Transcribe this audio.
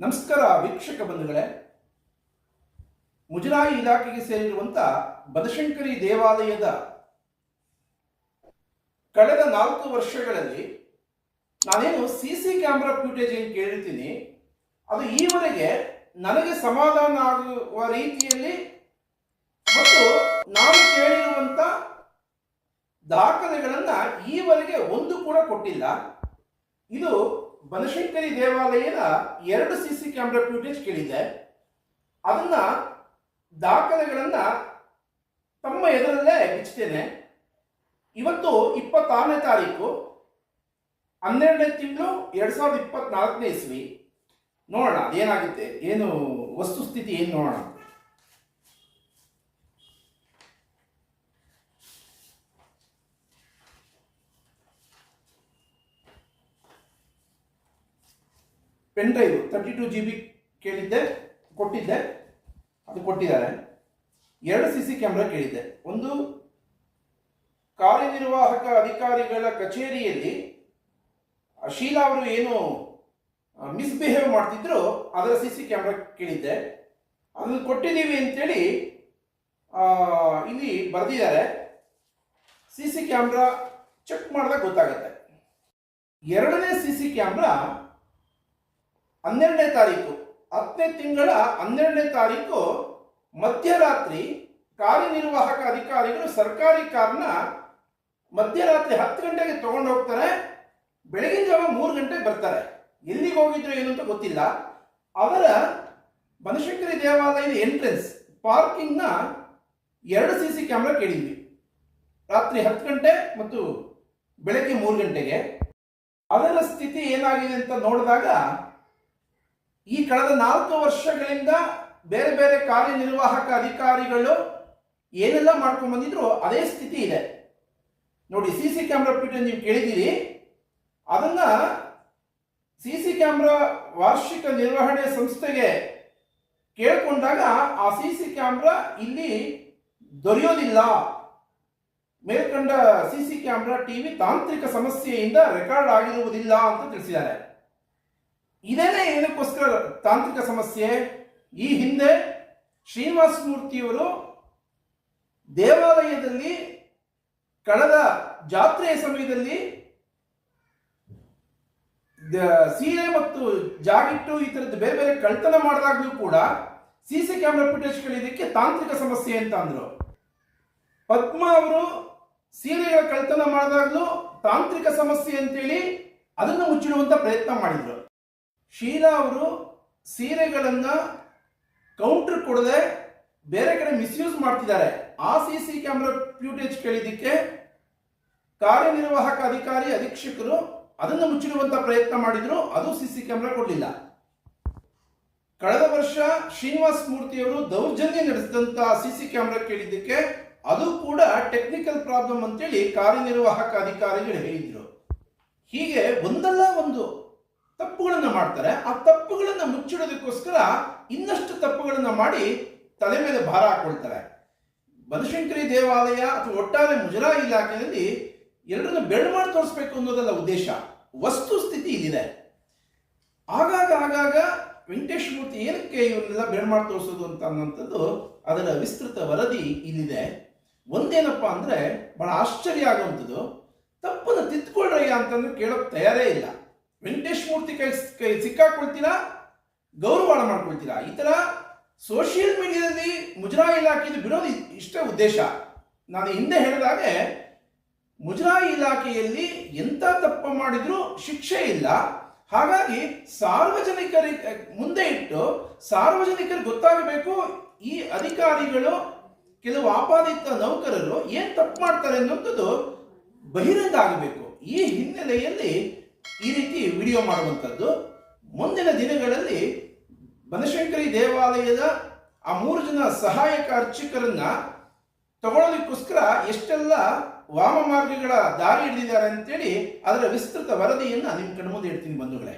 ನಮಸ್ಕಾರ ವೀಕ್ಷಕ ಬಂಧುಗಳೇ. ಮುಜರಾಯಿ ಇಲಾಖೆಗೆ ಸೇರಿರುವಂತ ಬದಶಂಕರಿ ದೇವಾಲಯದ ಕಳೆದ ನಾಲ್ಕು ವರ್ಷಗಳಲ್ಲಿ ನಾನೇನು ಸಿ ಸಿ ಕ್ಯಾಮ್ರಾ ಫ್ಯೂಟೇಜ್ ಏನು ಕೇಳಿರ್ತೀನಿ, ಅದು ಈವರೆಗೆ ನನಗೆ ಸಮಾಧಾನ ಆಗುವ ರೀತಿಯಲ್ಲಿ ಮತ್ತು ನಾನು ಕೇಳಿರುವಂತ ದಾಖಲೆಗಳನ್ನು ಈವರೆಗೆ ಒಂದು ಕೂಡ ಕೊಟ್ಟಿಲ್ಲ. ಇದು ಬನಶಂಕರಿ ದೇವಾಲಯದ ಎರಡು ಸಿ ಸಿ ಕ್ಯಾಮ್ರಾ ಫ್ಯೂಟೇಜ್ ಕೇಳಿದೆ. ಅದನ್ನ ದಾಖಲೆಗಳನ್ನ ತಮ್ಮ ಎದುರಲ್ಲೇ ಹೆಚ್ಚುತ್ತೇನೆ ಇವತ್ತು ಇಪ್ಪತ್ತಾರನೇ ತಾರೀಕು, ಹನ್ನೆರಡನೇ ತಿಂಗಳು ಎರಡ್ ಸಾವಿರದ ಇಪ್ಪತ್ನಾಲ್ಕನೇ ಇಸ್ವಿ. ನೋಡೋಣ, ಅದೇನಾಗುತ್ತೆ? ಏನು ವಸ್ತುಸ್ಥಿತಿ ಏನು ನೋಡೋಣ? Pen drive thirty two G B ಕೇಳಿದ್ದೆ, ಕೊಟ್ಟಿದ್ದೆ, ಅದು ಕೊಟ್ಟಿದ್ದಾರೆ. ಎರಡು ಸಿ ಸಿ ಕ್ಯಾಮ್ರಾ ಕೇಳಿದ್ದೆ. ಒಂದು ಕಾರ್ಯನಿರ್ವಾಹಕ ಅಧಿಕಾರಿಗಳ ಕಚೇರಿಯಲ್ಲಿ, ಶೀಲಾ ಅವರು ಏನು ಮಿಸ್ಬಿಹೇವ್ ಮಾಡ್ತಿದ್ರು, ಅದರ ಸಿ ಸಿ ಕ್ಯಾಮ್ರಾ ಕೇಳಿದ್ದೆ. ಅದನ್ನು ಕೊಟ್ಟಿದ್ದೀವಿ ಅಂತೇಳಿ ಇಲ್ಲಿ ಬರೆದಿದ್ದಾರೆ. ಸಿ ಸಿ ಕ್ಯಾಮ್ರಾ ಚೆಕ್ ಮಾಡಿದಾಗ ಗೊತ್ತಾಗುತ್ತೆ. ಎರಡನೇ ಸಿ ಸಿ ಕ್ಯಾಮ್ರಾ ಹನ್ನೆರಡನೇ ತಾರೀಕು. ಹತ್ತನೇ ತಿಂಗಳ ಹನ್ನೆರಡನೇ ತಾರೀಕು ಮಧ್ಯರಾತ್ರಿ ಕಾರ್ಯನಿರ್ವಾಹಕ ಅಧಿಕಾರಿಗಳು ಸರ್ಕಾರಿ ಕಾರ್ನ ಮಧ್ಯರಾತ್ರಿ ಹತ್ತು ಗಂಟೆಗೆ ತಗೊಂಡು ಹೋಗ್ತಾರೆ. ಬೆಳಗಿನ ಜಾವ ಮೂರು ಗಂಟೆಗೆ ಬರ್ತಾರೆ. ಎಲ್ಲಿಗೆ ಹೋಗಿದ್ರು ಏನು ಅಂತ ಗೊತ್ತಿಲ್ಲ. ಅವರ ಬನಶಂಕರಿ ದೇವಾಲಯದ ಎಂಟ್ರೆನ್ಸ್ ಪಾರ್ಕಿಂಗ್ನ ಎರಡು ಸಿ ಸಿ ಕ್ಯಾಮ್ರಾ ಕೇಳಿದ್ವಿ. ರಾತ್ರಿ ಹತ್ತು ಗಂಟೆ ಮತ್ತು ಬೆಳಗ್ಗೆ ಮೂರು ಗಂಟೆಗೆ. ಅದರ ಸ್ಥಿತಿ ಏನಾಗಿದೆ ಅಂತ ನೋಡಿದಾಗ ಈ ಕಳೆದ ನಾಲ್ಕು ವರ್ಷಗಳಿಂದ ಬೇರೆ ಬೇರೆ ಕಾರ್ಯನಿರ್ವಾಹಕ ಅಧಿಕಾರಿಗಳು ಏನೆಲ್ಲ ಮಾಡ್ಕೊಂಡು ಬಂದಿದ್ರು, ಅದೇ ಸ್ಥಿತಿ ಇದೆ. ನೋಡಿ, ಸಿ ಸಿ ಕ್ಯಾಮ್ರಾ ಪೀಠ ನೀವು ಕೇಳಿದ್ದೀರಿ. ಅದನ್ನ ಸಿ ಸಿ ಕ್ಯಾಮ್ರಾ ವಾರ್ಷಿಕ ನಿರ್ವಹಣೆ ಸಂಸ್ಥೆಗೆ ಕೇಳಿಕೊಂಡಾಗ ಆ ಸಿ ಸಿ ಕ್ಯಾಮ್ರಾ ಇಲ್ಲಿ ದೊರೆಯೋದಿಲ್ಲ. ಮೇಲ್ಕಂಡ ಸಿ ಸಿ ಕ್ಯಾಮ್ರಾ ಟಿವಿ ತಾಂತ್ರಿಕ ಸಮಸ್ಯೆಯಿಂದ ರೆಕಾರ್ಡ್ ಆಗಿರುವುದಿಲ್ಲ ಅಂತ ತಿಳಿಸಿದ್ದಾರೆ. ಇದೇನೇ ಏನಕ್ಕೋಸ್ಕರ ತಾಂತ್ರಿಕ ಸಮಸ್ಯೆ. ಈ ಹಿಂದೆ ಶ್ರೀನಿವಾಸ ಮೂರ್ತಿಯವರು ದೇವಾಲಯದಲ್ಲಿ ಕಳೆದ ಜಾತ್ರೆಯ ಸಮಯದಲ್ಲಿ ಸೀರೆ ಮತ್ತು ಜಾಗಿಟ್ಟು ಈ ತರದ್ದು ಬೇರೆ ಬೇರೆ ಕಳ್ತನ ಮಾಡಿದಾಗಲೂ ಕೂಡ ಸಿ ಸಿ ಕ್ಯಾಮ್ರಾ ಫುಟೇಜ್ಗಳಿದ್ದಕ್ಕೆ ತಾಂತ್ರಿಕ ಸಮಸ್ಯೆ ಅಂತ ಅಂದರು. ಪದ್ಮ ಅವರು ಸೀರೆಗಳ ಕಳ್ತನ ಮಾಡಿದಾಗಲೂ ತಾಂತ್ರಿಕ ಸಮಸ್ಯೆ ಅಂತೇಳಿ ಅದನ್ನು ಮುಚ್ಚಿಡುವಂತ ಪ್ರಯತ್ನ ಮಾಡಿದ್ರು. ಶೀಲಾ ಅವರು ಸೀರೆಗಳನ್ನ ಕೌಂಟರ್ ಕೊಡದೆ ಬೇರೆ ಕಡೆ ಮಿಸ್ಯೂಸ್ ಮಾಡ್ತಿದ್ದಾರೆ. ಆ ಸಿ ಸಿ ಕ್ಯಾಮ್ರಾ ಫ್ಯೂಟೇಜ್ ಕೇಳಿದ್ದಕ್ಕೆ ಕಾರ್ಯನಿರ್ವಾಹಕ ಅಧಿಕಾರಿ, ಅಧೀಕ್ಷಕರು ಅದನ್ನು ಮುಚ್ಚಿಡುವಂತ ಪ್ರಯತ್ನ ಮಾಡಿದ್ರು. ಅದು ಸಿ ಸಿ ಕ್ಯಾಮ್ರಾ ಕೊಡಲಿಲ್ಲ. ಕಳೆದ ವರ್ಷ ಶ್ರೀನಿವಾಸ್ ಮೂರ್ತಿಯವರು ದೌರ್ಜನ್ಯ ನಡೆಸಿದಂತ ಸಿ ಸಿ ಕ್ಯಾಮ್ರಾ ಕೇಳಿದ್ದಕ್ಕೆ ಅದು ಕೂಡ ಟೆಕ್ನಿಕಲ್ ಪ್ರಾಬ್ಲಮ್ ಅಂತೇಳಿ ಕಾರ್ಯನಿರ್ವಾಹಕ ಅಧಿಕಾರಿಗಳು ಹೇಳಿದ್ರು. ಹೀಗೆ ಒಂದಲ್ಲ ಒಂದು ತಪ್ಪುಗಳನ್ನು ಮಾಡ್ತಾರೆ. ಆ ತಪ್ಪುಗಳನ್ನು ಮುಚ್ಚಿಡೋದಕ್ಕೋಸ್ಕರ ಇನ್ನಷ್ಟು ತಪ್ಪುಗಳನ್ನು ಮಾಡಿ ತಲೆ ಮೇಲೆ ಭಾರ ಹಾಕೊಳ್ತಾರೆ. ಬನಶಂಕರಿ ದೇವಾಲಯ ಅಥವಾ ಒಟ್ಟಾರೆ ಮುಜರಾಯಿ ಇಲಾಖೆಯಲ್ಲಿ ಎರಡನ್ನು ಬೆಳ್ ಮಾಡಿ ತೋರಿಸ್ಬೇಕು ಅನ್ನೋದಲ್ಲ ಉದ್ದೇಶ. ವಸ್ತು ಸ್ಥಿತಿ ಇಲ್ಲಿದೆ. ಆಗಾಗ ಆಗಾಗ ವೆಂಕಟೇಶ್ ಮೂರ್ತಿ ಏನಕ್ಕೆ ಇವನ್ನೆಲ್ಲ ಬೆಳ್ ಮಾಡಿ ತೋರಿಸೋದು ಅಂತ ಅನ್ನೋಂಥದ್ದು ಅದರ ವಿಸ್ತೃತ ವರದಿ ಇಲ್ಲಿದೆ. ಒಂದೇನಪ್ಪ ಅಂದ್ರೆ ಬಹಳ ಆಶ್ಚರ್ಯ ಆಗುವಂಥದ್ದು. ತಪ್ಪನ್ನು ತಿದ್ಕೊಳ್ರಯ್ಯ ಅಂತಂದ್ರೆ ಕೇಳೋಕೆ ತಯಾರೇ ಇಲ್ಲ. ವೆಂಕಟೇಶ್ ಮೂರ್ತಿ ಕೈ ಕೈ ಸಿಕ್ಕಾಕೊಳ್ತೀರಾ? ಗೌರವ ಮಾಡ್ಕೊಳ್ತೀರಾ? ಈ ತರ ಸೋಷಿಯಲ್ ಮೀಡಿಯಾದಲ್ಲಿ ಮುಜರಾಯಿ ಇಲಾಖೆದು ಬಿಡೋದು ಇಷ್ಟ ಉದ್ದೇಶ. ನಾನು ಹಿಂದೆ ಹೇಳಿದಾಗೆ, ಮುಜರಾಯಿ ಇಲಾಖೆಯಲ್ಲಿ ಎಂತ ತಪ್ಪು ಮಾಡಿದ್ರು ಶಿಕ್ಷೆ ಇಲ್ಲ. ಹಾಗಾಗಿ ಸಾರ್ವಜನಿಕರಿ ಮುಂದೆ ಇಟ್ಟು ಸಾರ್ವಜನಿಕರು ಗೊತ್ತಾಗಬೇಕು, ಈ ಅಧಿಕಾರಿಗಳು ಕೆಲವು ಆಪಾದಿತ ನೌಕರರು ಏನು ತಪ್ಪು ಮಾಡ್ತಾರೆ ಅನ್ನೋಂಥದ್ದು ಬಹಿರಂಗ ಆಗಬೇಕು. ಈ ಹಿನ್ನೆಲೆಯಲ್ಲಿ ವಿಡಿಯೋ ಮಾಡುವಂಥದ್ದು. ಮುಂದಿನ ದಿನಗಳಲ್ಲಿ ಬನಶಂಕರಿ ದೇವಾಲಯದ ಆ ಮೂರು ಜನ ಸಹಾಯಕ ಅರ್ಚಕರನ್ನ ತಗೊಳ್ಳೋದಕ್ಕೋಸ್ಕರ ಎಷ್ಟೆಲ್ಲ ವಾಮ ಮಾರ್ಗಗಳ ದಾರಿ ಹಿಡಿದಿದ್ದಾರೆ ಅಂತೇಳಿ ಅದರ ವಿಸ್ತೃತ ವರದಿಯನ್ನು ನಿಮ್ಮ ಕಣ್ಮುಂದೆ ಇಡ್ತೀನಿ ಬಂಧುಗಳೇ.